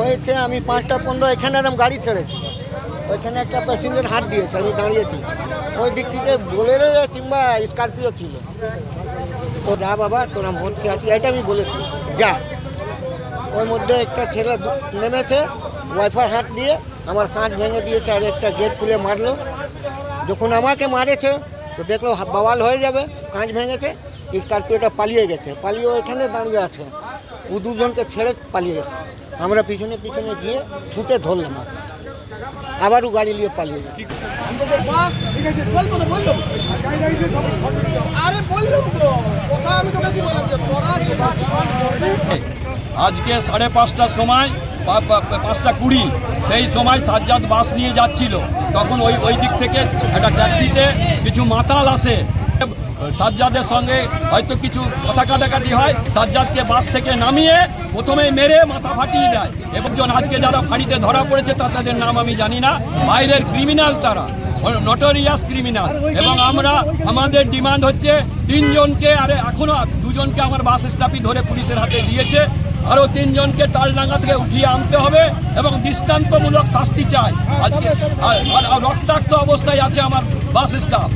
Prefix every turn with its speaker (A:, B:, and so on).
A: হয়েছে, আমি পাঁচটা পনেরো, এখানে এরম গাড়ি ছেড়েছি। ওইখানে একটা প্যাসেঞ্জার হাত দিয়েছে, আমি দাঁড়িয়েছি। ওই দিক থেকে বোলেরো কিংবা স্করপিও ছিল। তো যা বাবা, তোরা ভোট কে আছি এটা আমি বলেছি। যা। ওর মধ্যে একটা ছেলে নেমেছে, ওয়াইফার হাত দিয়ে, আমার কাঁচ ভেঙে দিয়েছে আর একটা গেট খুলে মারলো। যখন আমাকে মারেছে, তো দেখল বাওয়াল হয়ে যাবে কাঁচ ভেঙেছে স্করপিওটা পালিয়ে গেছে, পালিয়ে এখানে দাঁড়িয়ে আছে। ও দুজনকে ছেড়ে পালিয়ে গেছে। আমরা পিছনে পিছনে গিয়ে ছুটে ধরলাম আর। আবারও গাড়ি নিয়ে পালিয়ে গেছে।
B: আজকে সাড়ে পাঁচটার সময় পাঁচটা কুড়ি, সেই সময় সাজ্জাদ বাস নিয়ে যাচ্ছিল। তখন ওই ওই দিক থেকে একটা ট্যাক্সিতে কিছু মাতাল আসে। সাজ্জাদের সঙ্গে হয়তো কিছু কথা কাটাকাটি হয়, সাজ্জাদকে বাস থেকে নামিয়ে প্রথমে মেরে মাথা ফাটিয়ে দেয়। এবং আজকে যারা ফাঁড়িতে ধরা পড়েছে তাদের নাম আমি জানি না, বাইরের ক্রিমিনাল তারা। নটোরিয়াস ক্রিমিনাল এবং আমরা আমাদের ডিমান্ড হচ্ছে তিনজনকে আরে এখনও দুজনকে আমার বাস স্টাফই ধরে পুলিশের হাতে দিয়েছে। আরও তিনজনকে তালডাঙ্গা থেকে উঠিয়ে আনতে হবে এবং দৃষ্টান্তমূলক শাস্তি চাই। আজকে আর- আর রক্তাক্ত অবস্থায় আছে আমার বাস স্টাফ